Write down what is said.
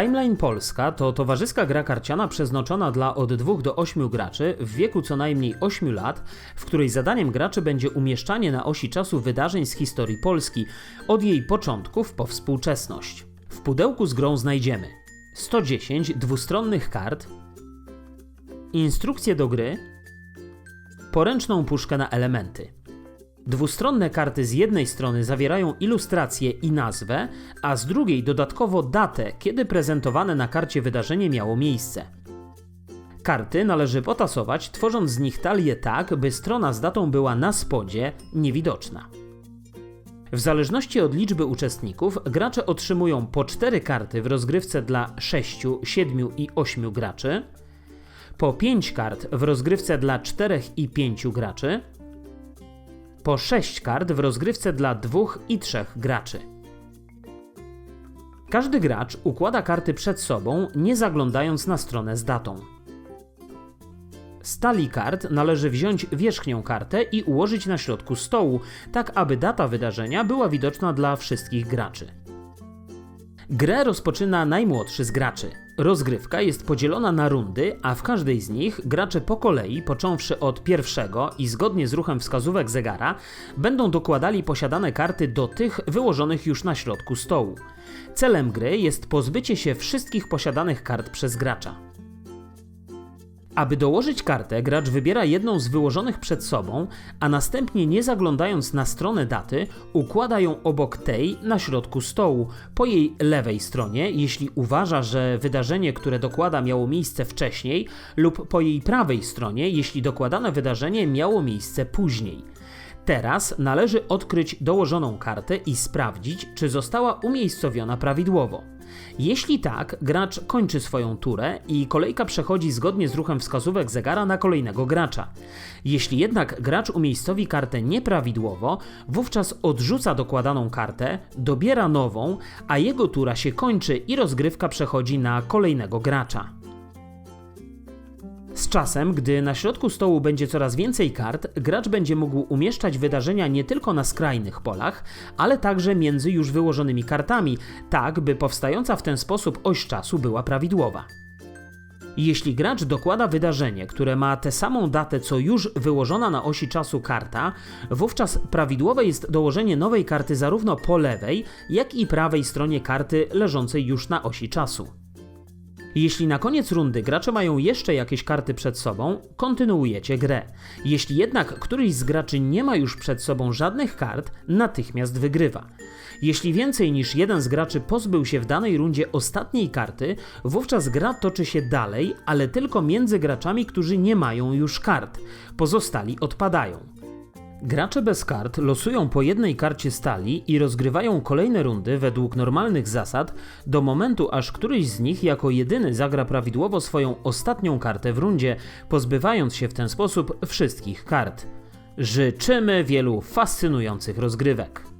Timeline Polska to towarzyska gra karciana przeznaczona dla od 2 do 8 graczy w wieku co najmniej 8 lat, w której zadaniem graczy będzie umieszczanie na osi czasu wydarzeń z historii Polski, od jej początków po współczesność. W pudełku z grą znajdziemy 110 dwustronnych kart, instrukcję do gry, poręczną puszkę na elementy. Dwustronne karty z jednej strony zawierają ilustrację i nazwę, a z drugiej dodatkowo datę, kiedy prezentowane na karcie wydarzenie miało miejsce. Karty należy potasować, tworząc z nich talię tak, by strona z datą była na spodzie niewidoczna. W zależności od liczby uczestników, gracze otrzymują po 4 karty w rozgrywce dla 6, 7 i 8 graczy, po 5 kart w rozgrywce dla 4 i 5 graczy, po 6 kart w rozgrywce dla 2 i 3 graczy. Każdy gracz układa karty przed sobą, nie zaglądając na stronę z datą. Z talii kart należy wziąć wierzchnią kartę i ułożyć na środku stołu, tak aby data wydarzenia była widoczna dla wszystkich graczy. Grę rozpoczyna najmłodszy z graczy. Rozgrywka jest podzielona na rundy, a w każdej z nich gracze po kolei, począwszy od pierwszego i zgodnie z ruchem wskazówek zegara, będą dokładali posiadane karty do tych wyłożonych już na środku stołu. Celem gry jest pozbycie się wszystkich posiadanych kart przez gracza. Aby dołożyć kartę, gracz wybiera jedną z wyłożonych przed sobą, a następnie nie zaglądając na stronę daty, układa ją obok tej na środku stołu, po jej lewej stronie, jeśli uważa, że wydarzenie, które dokłada miało miejsce wcześniej, lub po jej prawej stronie, jeśli dokładane wydarzenie miało miejsce później. Teraz należy odkryć dołożoną kartę i sprawdzić, czy została umiejscowiona prawidłowo. Jeśli tak, gracz kończy swoją turę i kolejka przechodzi zgodnie z ruchem wskazówek zegara na kolejnego gracza. Jeśli jednak gracz umiejscowi kartę nieprawidłowo, wówczas odrzuca dokładaną kartę, dobiera nową, a jego tura się kończy i rozgrywka przechodzi na kolejnego gracza. Z czasem, gdy na środku stołu będzie coraz więcej kart, gracz będzie mógł umieszczać wydarzenia nie tylko na skrajnych polach, ale także między już wyłożonymi kartami, tak by powstająca w ten sposób oś czasu była prawidłowa. Jeśli gracz dokłada wydarzenie, które ma tę samą datę co już wyłożona na osi czasu karta, wówczas prawidłowe jest dołożenie nowej karty zarówno po lewej, jak i prawej stronie karty leżącej już na osi czasu. Jeśli na koniec rundy gracze mają jeszcze jakieś karty przed sobą, kontynuujecie grę. Jeśli jednak któryś z graczy nie ma już przed sobą żadnych kart, natychmiast wygrywa. Jeśli więcej niż jeden z graczy pozbył się w danej rundzie ostatniej karty, wówczas gra toczy się dalej, ale tylko między graczami, którzy nie mają już kart. Pozostali odpadają. Gracze bez kart losują po jednej karcie stali i rozgrywają kolejne rundy według normalnych zasad do momentu, aż któryś z nich jako jedyny zagra prawidłowo swoją ostatnią kartę w rundzie, pozbywając się w ten sposób wszystkich kart. Życzymy wielu fascynujących rozgrywek.